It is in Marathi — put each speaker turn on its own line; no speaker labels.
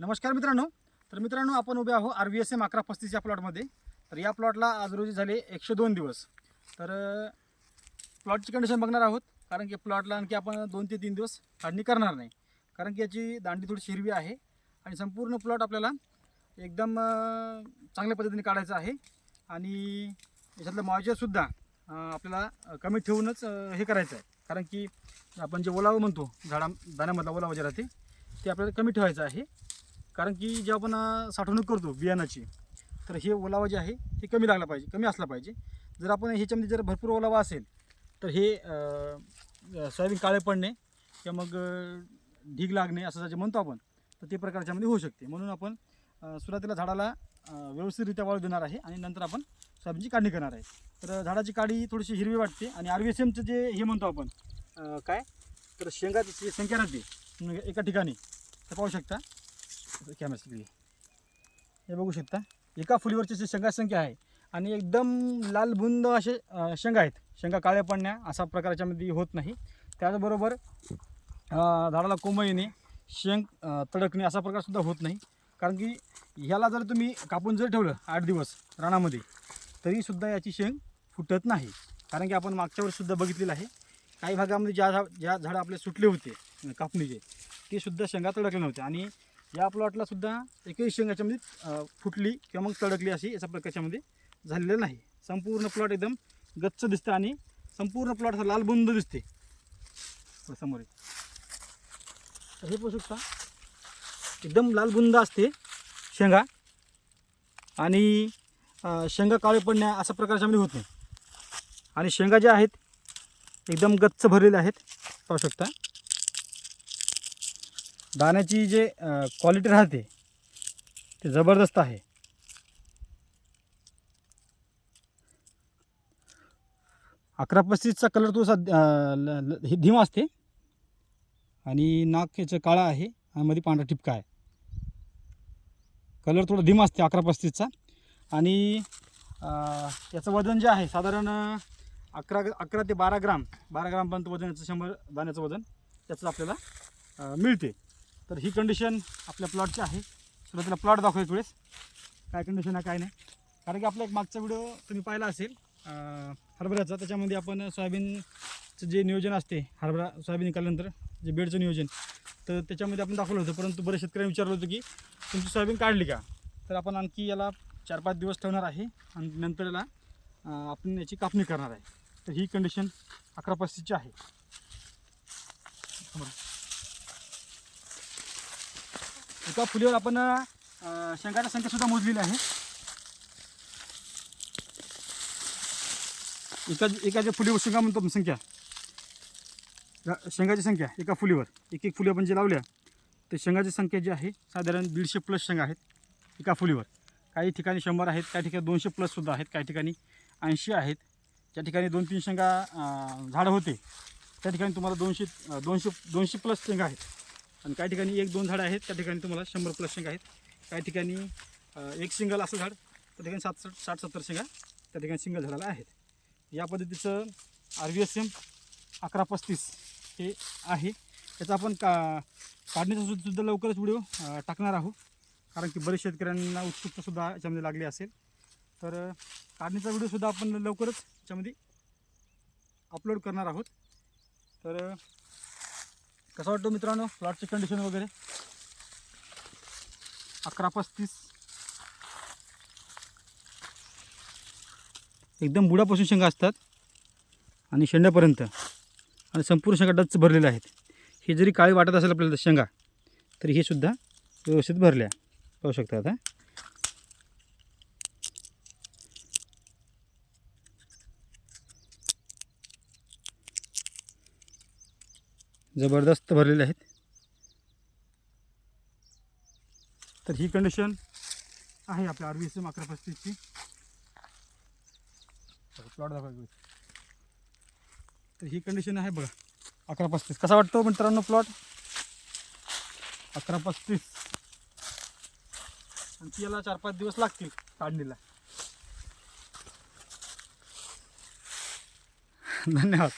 नमस्कार मित्रांनो. तर मित्रांनो आपण उभे आहो आर व्ही एस एम अकरा पस्तीस या प्लॉटमध्ये. तर या प्लॉटला आज रोजी झाले एकशे दोन दिवस. तर प्लॉटची कंडिशन बघणार आहोत. कारण की प्लॉटला आणखी आपण दोन ते तीन दिवस काढणी करणार नाही. कारण की याची दांडी थोडी हिरवी आहे. आणि संपूर्ण प्लॉट आपल्याला एकदम चांगल्या पद्धतीने काढायचं आहे. आणि याच्यातलं मॉयचरसुद्धा आपल्याला कमी ठेवूनच हे करायचं आहे. कारण की आपण जे ओलावं म्हणतो झाडा दाण्यामधला ओलावा जे राहते ते आपल्याला कमी ठेवायचं आहे. कारण की जे आपण साठवणूक करतो बियाणाची तर हे ओलावा जे आहे हे कमी लागला पाहिजे कमी असला पाहिजे. जर आपण ह्याच्यामध्ये जर भरपूर ओलावा असेल तर हे सोयाबीन काळे पडणे किंवा मग ढीग लागणे असं जे म्हणतो आपण तर ते प्रकारच्यामध्ये होऊ शकते. म्हणून आपण सुरुवातीला झाडाला व्यवस्थितरित्या वाळू देणार आहे आणि नंतर आपण सोयाबीनची काढणी करणार आहे. तर झाडाची काडी थोडीशी हिरवी वाटते आणि आर व्ही एस एमचं जे हे म्हणतो आपण काय? तर शेंगाची संख्या राहते एका ठिकाणी तर पाहू शकता. कॅमेरा हे बघू शकता. एका फुलीवरची जी शेंगा संख्या आहे आणि एकदम लाल बुंद असे शेंगा आहेत. शेंगा काळ्या पडण्या असा प्रकारच्यामध्ये होत नाही. त्याचबरोबर झाडाला कोंब येणे शेंग तडकणे असा प्रकारसुद्धा होत नाही. कारण की ह्याला जर तुम्ही कापून जर ठेवलं आठ दिवस रानामध्ये तरीसुद्धा याची शेंग फुटत नाही. कारण की आपण मागच्या वेळेससुद्धा बघितलेलं आहे. काही भागामध्ये ज्या झा ज्या झाडं आपले सुटले होते कापणीचे ते सुद्धा शेंगा तडकले नव्हते आणि या प्लॉटला सुद्धा एकही शेंग याच्यामध्ये फुटली किंवा मग तडकली अशी याचा प्रकारच्यामध्ये झालेलं नाही. संपूर्ण प्लॉट एकदम गच्च दिसतं आणि संपूर्ण प्लॉट असा लालबुंद दिसते. समोर तर हे पाहू शकता एकदम लालबुंद असते शेंगा. आणि शेंगा काळे पडण्या अशा प्रकारच्यामध्ये होत नाही. आणि शेंगा ज्या आहेत एकदम गच्च भरलेल्या आहेत पाहू शकता. दाण्याची जे क्वालिटी राहते ते जबरदस्त आहे. अकरा पस्तीसचा कलर थोडासा अं, ल- ल- हे धीमा असते. आणि नाक याचं काळा आहे आणि मध्ये पांढरा ठिपका आहे. कलर थोडा धीमा असते अकरा पस्तीसचा. आणि याचं वजन जे आहे साधारण अकरा अकरा ते बारा ग्राम बारा ग्रामपर्यंत वजन याचं शंभर दाण्याचं वजन त्याचं आपल्याला मिळते. तर ही कंडिशन आपल्या प्लॉटची आहे. सुरुवातीला प्लॉट दाखवायचं वेळेस. काय कंडिशन आहे काय नाही. कारण की आपला एक मागचा व्हिडिओ तुम्ही पाहिला असेल हरभऱ्याचा. त्याच्यामध्ये आपण सोयाबीनचं जे नियोजन असते हरभरा सोयाबीन निघाल्यानंतर जे बेडचं नियोजन तर त्याच्यामध्ये आपण दाखवलं होतं. परंतु बरेच शेतकऱ्यांनी विचारलं होतं की तुमची सोयाबीन काढली का? तर आपण आणखी याला चार पाच दिवस ठेवणार आहे आणि नंतर याला आपण याची कापणी करणार आहे. तर ही कंडिशन अकरा पस्तीसची आहे समोर. एका फुलीवर आपण अं, शेंगाच्या संख्या सुद्धा मोजलेली आहे एका एका ज्या फुलीवर शेंगा म्हणतो आपण संख्या. शेंगाची संख्या एका फुलीवर. एक एक फुली आपण जे लावल्या ते शेंगाची संख्या जी आहे साधारण दीडशे प्लस शेंगा आहेत एका फुलीवर. काही ठिकाणी शंभर आहेत काही ठिकाणी दोनशे प्लससुद्धा आहेत काही ठिकाणी ऐंशी आहेत. ज्या ठिकाणी दोन तीन शेंगा अं, झाडं होते त्या ठिकाणी तुम्हाला दोनशे अं, दोनशे दोनशे प्लस शेंगा आहेत. आणि काही ठिकाणी एक दोन झाडं आहेत. त्या ठिकाणी तुम्हाला शंभर प्लस शेंगा आहेत. काही ठिकाणी एक सिंगल असं झाड त्या ठिकाणी सात साठ साठ सत्तर शेंगा त्या ठिकाणी सिंगल झाडाला आहेत. या पद्धतीचं आर व्ही एस एम अकरा पस्तीस हे आहे. त्याचा आपण का काढण्याचा सुद्धा लवकरच व्हिडिओ टाकणार आहोत. कारण की बरेच शेतकऱ्यांना उत्सुकतासुद्धा याच्यामध्ये लागली असेल. तर काढणीचा व्हिडिओसुद्धा आपण लवकरच याच्यामध्ये अपलोड करणार आहोत. तर कसं वाटतो मित्रांनो? प्लॉटची कंडिशन वगैरे? अकरा पस्तीस. एकदम बुडापासून शेंगा असतात आणि शेंड्यापर्यंत. आणि संपूर्ण शेंगा डच भरलेल्या आहेत. हे जरी काळी वाटत असेल आपल्याला शेंगा तरी हे सुद्धा व्यवस्थित भरल्या. पाहू शकता आता. जबरदस्त भरलेले आहेत. तर ही कंडिशन आहे आपल्या आर व्ही एस एम अकरा पस्तीसची. प्लॉट दाखवा तर ही कंडिशन आहे बघा अकरा पस्तीस. कसा वाटतो मित्रांनो प्लॉट अकरा पस्तीस. आणि याला चार पाच दिवस लागतील काढणीला. धन्यवाद.